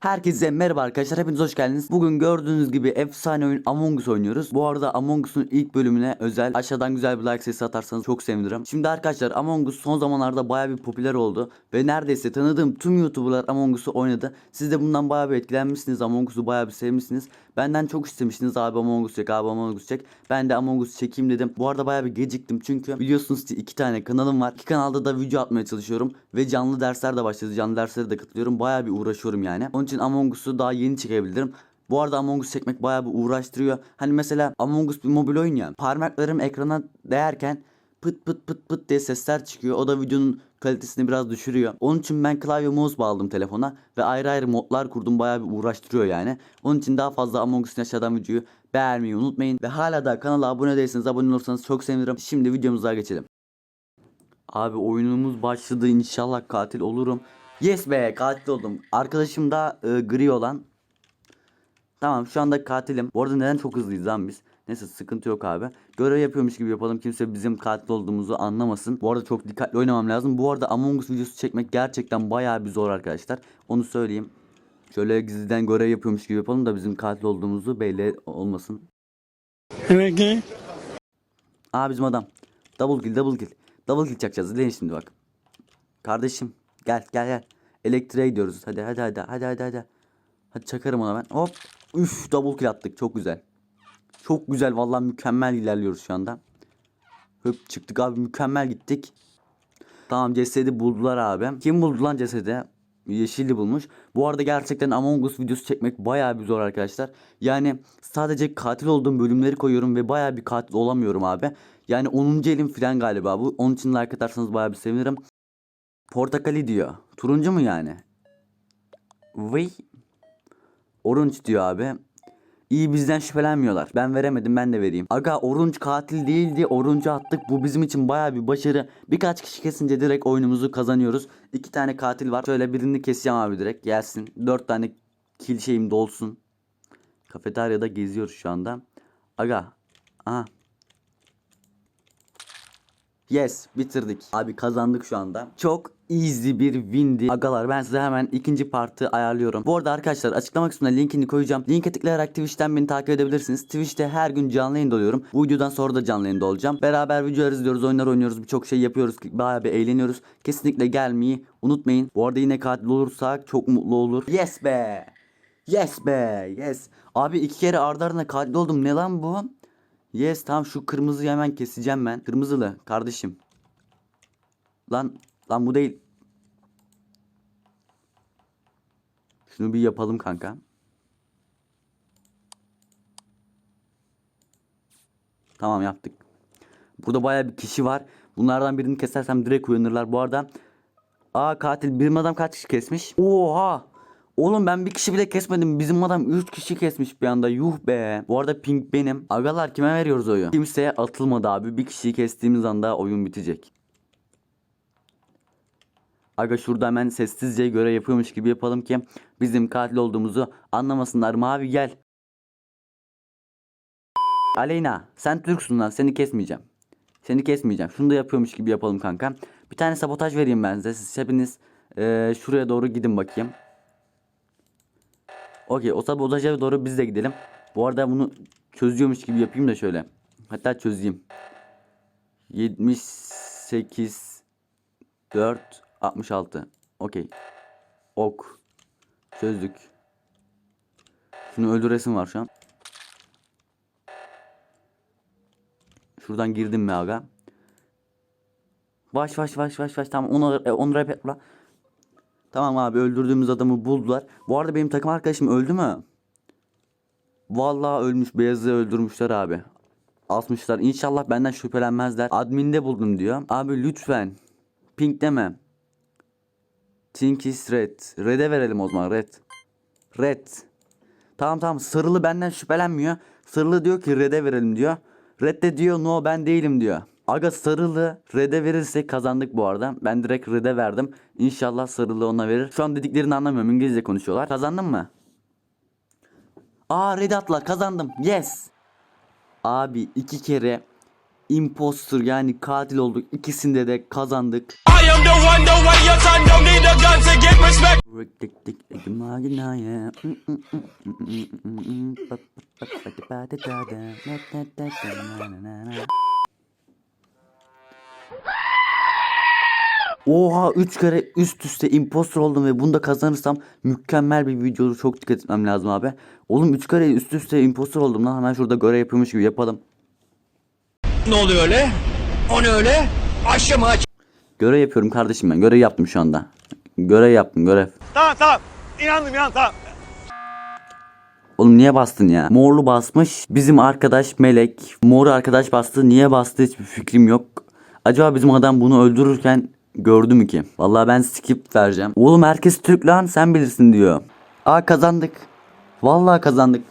Herkese merhaba arkadaşlar hepiniz hoş geldiniz. Bugün gördüğünüz gibi efsane oyun Among Us oynuyoruz. Bu arada Among Us'un ilk bölümüne özel aşağıdan güzel bir like sesi atarsanız çok sevinirim. Şimdi arkadaşlar Among Us son zamanlarda baya bir popüler oldu. Ve neredeyse tanıdığım tüm YouTuber'lar Among Us'u oynadı. Siz de bundan baya bir etkilenmişsiniz. Among Us'u baya bir sevmişsiniz. Benden çok istemiştiniz abi Among Us çek abi Among Us çek. Ben de Among Us çekeyim dedim. Bu arada baya bir geciktim çünkü biliyorsunuz ki iki tane kanalım var. İki kanalda da video atmaya çalışıyorum. Ve canlı dersler de başladı. Canlı derslere de katılıyorum. Baya bir uğraşıyorum yani. Onun için Among Us'u daha yeni çekebilirim. Bu arada Among Us çekmek bayağı bir uğraştırıyor. Hani mesela Among Us bir mobil oyun ya. Parmaklarım ekrana değerken pıt pıt pıt pıt diye sesler çıkıyor. O da videonun kalitesini biraz düşürüyor. Onun için ben klavye mouse bağladım telefona ve ayrı ayrı modlar kurdum. Bayağı bir uğraştırıyor yani. Onun için daha fazla Among Us'un aşağıdan videoyu beğenmeyi unutmayın. Ve hala da kanala abone değilseniz abone olursanız çok sevinirim. Şimdi videomuza geçelim. Abi oyunumuz başladı inşallah katil olurum. Yes be katil oldum. Arkadaşım da e, gri olan. Tamam şu anda katilim. Bu arada neden çok hızlıyız lan biz? Neyse sıkıntı yok abi. Görev yapıyormuş gibi yapalım. Kimse bizim katil olduğumuzu anlamasın. Bu arada çok dikkatli oynamam lazım. Bu arada Among Us videosu çekmek gerçekten bayağı bir zor arkadaşlar. Onu söyleyeyim. Şöyle gizliden görev yapıyormuş gibi yapalım da bizim katil olduğumuzu belli olmasın. Evet ki Aa bizim adam. Double kill double kill. Double kill çakacağız. İzleyin şimdi bak. Kardeşim gel gel gel. Elektriğe gidiyoruz. Hadi hadi hadi hadi hadi hadi. Hadi çakarım ona ben. Hop. Üf double kill attık. Çok güzel. Çok güzel vallahi mükemmel ilerliyoruz şu anda. Hop çıktık abi mükemmel gittik. Tamam cesedi buldular abi. Kim buldu lan cesedi? Yeşilli bulmuş. Bu arada gerçekten Among Us videosu çekmek bayağı bir zor arkadaşlar. Yani sadece katil olduğum bölümleri koyuyorum ve bayağı bir katil olamıyorum abi. Yani 10. elim falan galiba bu. Onun için like atarsanız bayağı bir sevinirim. Portakali diyor. Turuncu mu yani? Vıy. Orange diyor abi. İyi bizden şüphelenmiyorlar. Ben veremedim ben de vereyim. Aga Orange katil değildi. Orange'u attık. Bu bizim için baya bir başarı. Birkaç kişi kesince direkt oyunumuzu kazanıyoruz. İki tane katil var. Şöyle birini keseceğim abi direkt. Gelsin. Dört tane kill şeyim dolsun. Kafeteryada geziyoruz şu anda. Aga. Aha. Yes bitirdik. Abi kazandık şu anda. Çok easy bir windi. Agalar ben size hemen ikinci partı ayarlıyorum. Bu arada arkadaşlar açıklama kısmına linkini koyacağım. Linke tıklayarak Twitch'ten beni takip edebilirsiniz. Twitch'te her gün canlı yayında oluyorum. Bu videodan sonra da canlı yayında olacağım. Beraber videolar izliyoruz, oyunlar oynuyoruz, birçok şey yapıyoruz. Bayağı bir eğleniyoruz. Kesinlikle gelmeyi unutmayın. Bu arada yine katil olursak çok mutlu olur. Yes be. Yes be. Yes. Abi iki kere ardı ardına katil oldum. Ne lan bu? Yes tamam şu kırmızıyı hemen keseceğim ben. Kırmızılı kardeşim. Lan lan bu değil. Şunu bir yapalım kanka. Tamam yaptık. Burada baya bir kişi var. Bunlardan birini kesersem direkt uyanırlar. Bu arada Aa katil birim adam kaç kişi kesmiş? Oha! Oğlum ben bir kişi bile kesmedim. Bizim adam 3 kişi kesmiş bir anda. Yuh be. Bu arada pink benim. Agalar kime veriyoruz oyu? Kimseye atılmadı abi. Bir kişiyi kestiğimiz anda oyun bitecek. Aga şurada hemen sessizce göre yapıyormuş gibi yapalım ki bizim katil olduğumuzu anlamasınlar. Mavi gel. Aleyna sen Türksün lan seni kesmeyeceğim. Seni kesmeyeceğim. Şunu da yapıyormuş gibi yapalım kanka. Bir tane sabotaj vereyim ben size. Siz hepiniz eee, şuraya doğru gidin bakayım. Okey o sabotaja doğru biz de gidelim. Bu arada bunu çözüyormuş gibi yapayım da şöyle. Hatta çözeyim. 78 4 66. Okey. Ok. Çözdük. Şunu öldüresim var şu an. Şuradan girdim mi aga? Baş baş baş baş baş tamam onu e, onu rap. Tamam abi öldürdüğümüz adamı buldular. Bu arada benim takım arkadaşım öldü mü? Vallahi ölmüş. Beyazı öldürmüşler abi. Asmışlar. İnşallah benden şüphelenmezler. Adminde buldum diyor. Abi lütfen. Pink deme. Think is red. Red'e verelim o zaman. Red. Red. Tamam tamam. Sarılı benden şüphelenmiyor. Sarılı diyor ki red'e verelim diyor. Red de diyor no ben değilim diyor. Aga sarılı red'e verirsek kazandık bu arada. Ben direkt red'e verdim. İnşallah sarılı ona verir. Şu an dediklerini anlamıyorum. İngilizce konuşuyorlar. Kazandın mı? Aa red atla kazandım. Yes. Abi iki kere imposter yani katil olduk. İkisinde de kazandık. I am the one, the way your son don't need a gun to get respect. Oha 3 kere üst üste imposter oldum ve bunu da kazanırsam mükemmel bir video olur. Çok dikkat etmem lazım abi. Oğlum 3 kere üst üste imposter oldum lan. Hemen şurada görev yapıyormuş gibi yapalım. Ne oluyor öyle? O ne öyle? Aşım aç. Görev yapıyorum kardeşim ben. Görev yaptım şu anda. Görev yaptım görev. Tamam tamam. İnandım inandım tamam. Oğlum niye bastın ya? Morlu basmış. Bizim arkadaş Melek. Moru arkadaş bastı. Niye bastı hiçbir fikrim yok. Acaba bizim adam bunu öldürürken gördü mü ki? Vallahi ben skip vereceğim. Oğlum herkes Türk lan sen bilirsin diyor. Aa kazandık. Vallahi kazandık.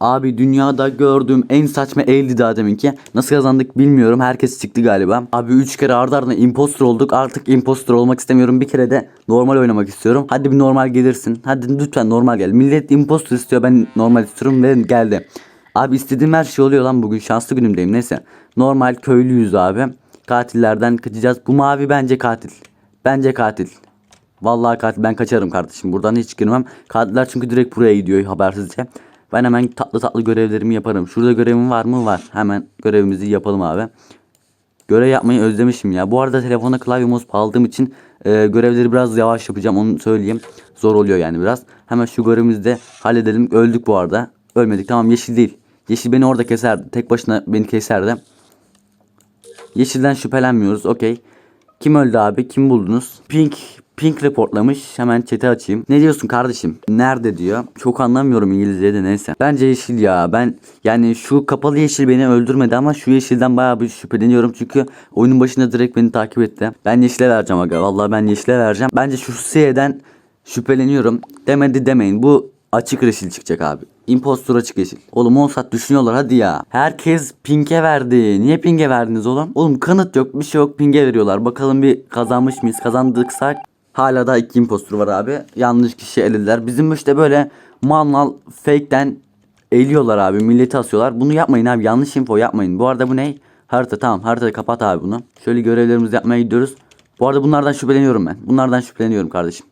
Abi dünyada gördüğüm en saçma eldi daha deminki. Nasıl kazandık bilmiyorum. Herkes çıktı galiba. Abi 3 kere ardı ardına imposter olduk. Artık imposter olmak istemiyorum. Bir kere de normal oynamak istiyorum. Hadi bir normal gelirsin. Hadi lütfen normal gel. Millet imposter istiyor. Ben normal istiyorum ve geldi. Abi istediğim her şey oluyor lan bugün. Şanslı günümdeyim. Neyse. Normal köylüyüz abi. Katillerden kaçacağız. Bu mavi bence katil. Bence katil. Vallahi katil ben kaçarım kardeşim. Buradan hiç girmem. Katiller çünkü direkt buraya gidiyor habersizce. Ben hemen tatlı tatlı görevlerimi yaparım. Şurada görevim var mı? Var. Hemen görevimizi yapalım abi. Görev yapmayı özlemişim ya. Bu arada telefona klavye mouse aldığım için e, görevleri biraz yavaş yapacağım. Onu söyleyeyim. Zor oluyor yani biraz. Hemen şu görevimizi de halledelim. Öldük bu arada. Ölmedik. Tamam yeşil değil. Yeşil beni orada keserdi. Tek başına beni keserdi. Yeşilden şüphelenmiyoruz. Okey. Kim öldü abi? Kim buldunuz? Pink Pink reportlamış. Hemen chat'i açayım. Ne diyorsun kardeşim? Nerede diyor. Çok anlamıyorum İngilizce'de neyse. Bence yeşil ya. Ben yani şu kapalı yeşil beni öldürmedi ama şu yeşilden bayağı bir şüpheleniyorum. Çünkü oyunun başında direkt beni takip etti. Ben yeşile vereceğim aga. Vallahi ben yeşile vereceğim. Bence şu S'den şüpheleniyorum. Demedi demeyin. Bu açık yeşil çıkacak abi. Impostor açık yeşil. Oğlum 10 saat düşünüyorlar hadi ya. Herkes Pink'e verdi. Niye Pink'e verdiniz oğlum? Oğlum kanıt yok bir şey yok Pink'e veriyorlar. Bakalım bir kazanmış mıyız? Kazandıksak hala da iki impostor var abi. Yanlış kişi elediler. Bizim işte böyle mal mal fake'ten eliyorlar abi. Milleti asıyorlar. Bunu yapmayın abi. Yanlış info yapmayın. Bu arada bu ne? Harita tamam. Haritayı kapat abi bunu. Şöyle görevlerimizi yapmaya gidiyoruz. Bu arada bunlardan şüpheleniyorum ben. Bunlardan şüpheleniyorum kardeşim.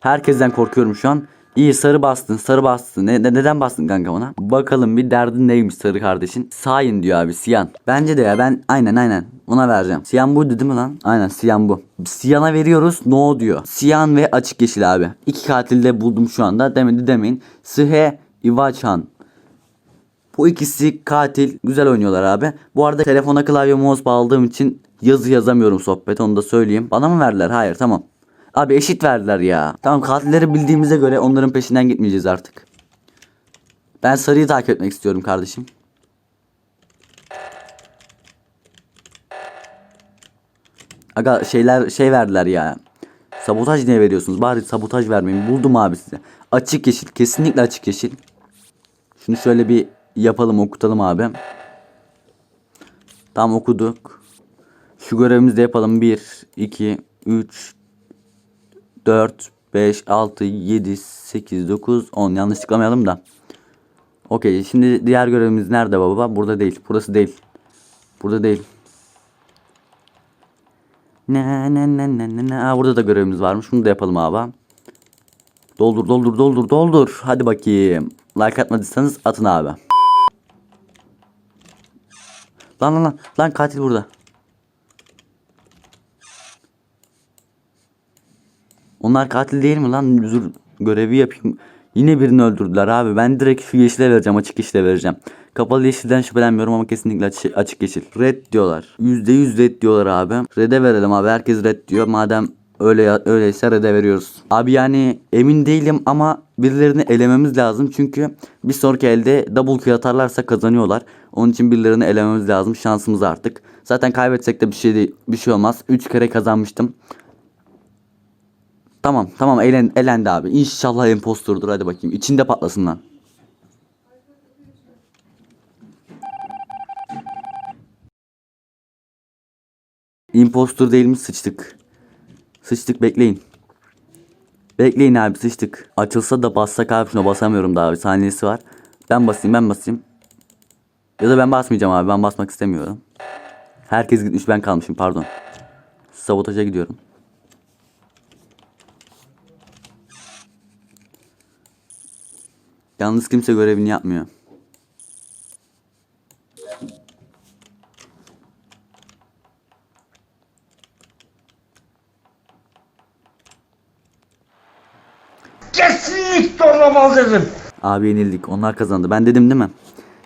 Herkesten korkuyorum şu an. İyi sarı bastın sarı bastın. Ne, ne- neden bastın kanka ona? Bakalım bir derdin neymiş sarı kardeşin. Sayin diyor abi Siyan. Bence de ya ben aynen aynen ona vereceğim. Siyan buydu değil mi lan? Aynen Siyan bu. Siyan'a veriyoruz no diyor. Siyan ve açık yeşil abi. İki katil de buldum şu anda. Demedi demeyin. Sıhe Ivaçhan. Bu ikisi katil. Güzel oynuyorlar abi. Bu arada telefona klavye mouse bağladığım için yazı yazamıyorum sohbet onu da söyleyeyim. Bana mı verdiler? Hayır tamam. Abi eşit verdiler ya. Tamam katilleri bildiğimize göre onların peşinden gitmeyeceğiz artık. Ben sarıyı takip etmek istiyorum kardeşim. Aga şeyler şey verdiler ya. Sabotaj niye veriyorsunuz? Bari sabotaj vermeyin. Buldum abi size. Açık yeşil. Kesinlikle açık yeşil. Şunu şöyle bir yapalım okutalım abi. Tamam okuduk. Şu görevimizi de yapalım. 1, 2, 3, 4, 5, 6, 7, 8, 9, 10. Yanlış tıklamayalım da. Okey. Şimdi diğer görevimiz nerede baba? Burada değil. Burası değil. Burada değil. Ne ne ne ne ne ne. Aa, burada da görevimiz varmış. Bunu da yapalım abi. Doldur doldur doldur doldur. Hadi bakayım. Like atmadıysanız atın abi. Lan lan lan. Lan katil burada. Onlar katil değil mi lan? Dur görevi yapayım. Yine birini öldürdüler abi. Ben direkt şu yeşile vereceğim. Açık yeşile vereceğim. Kapalı yeşilden şüphelenmiyorum ama kesinlikle açık, açık yeşil. Red diyorlar. %100 red diyorlar abi. Red'e verelim abi. Herkes red diyor. Madem öyle öyleyse red'e veriyoruz. Abi yani emin değilim ama birilerini elememiz lazım. Çünkü bir sonraki elde double kill atarlarsa kazanıyorlar. Onun için birilerini elememiz lazım. Şansımız artık. Zaten kaybetsek de bir şey değil, bir şey olmaz. 3 kere kazanmıştım. Tamam tamam elen, elendi abi. İnşallah imposturdur hadi bakayım. İçinde patlasın lan. Impostor değil mi sıçtık. Sıçtık bekleyin. Bekleyin abi sıçtık. Açılsa da bassak abi şuna basamıyorum daha bir saniyesi var. Ben basayım ben basayım. Ya da ben basmayacağım abi. Ben basmak istemiyorum. Herkes gitmiş ben kalmışım pardon. Sabotaja gidiyorum. Yalnız kimse görevini yapmıyor. Kesinlikle olamaz dedim. Abi yenildik. Onlar kazandı. Ben dedim değil mi?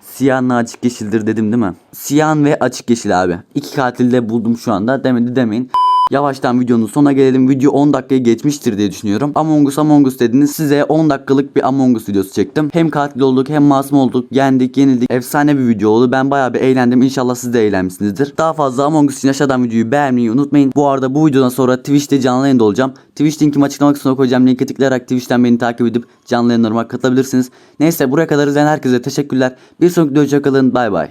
Siyahla açık yeşildir dedim değil mi? Siyah ve açık yeşil abi. İki katil de buldum şu anda. Demedi demeyin. Yavaştan videonun sonuna gelelim. Video 10 dakikayı geçmiştir diye düşünüyorum. Among Us Among Us dediniz. Size 10 dakikalık bir Among Us videosu çektim. Hem katil olduk hem masum olduk. Yendik yenildik. Efsane bir video oldu. Ben bayağı bir eğlendim. İnşallah siz de eğlenmişsinizdir. Daha fazla Among Us için aşağıdan videoyu beğenmeyi unutmayın. Bu arada bu videodan sonra Twitch'te canlı yayında olacağım. Twitch linkimi açıklama kısmına koyacağım. Linke tıklayarak Twitch'ten beni takip edip canlı yayınlarıma katılabilirsiniz. Neyse buraya kadar izleyen herkese teşekkürler. Bir sonraki videoda hoşçakalın. Bay bay.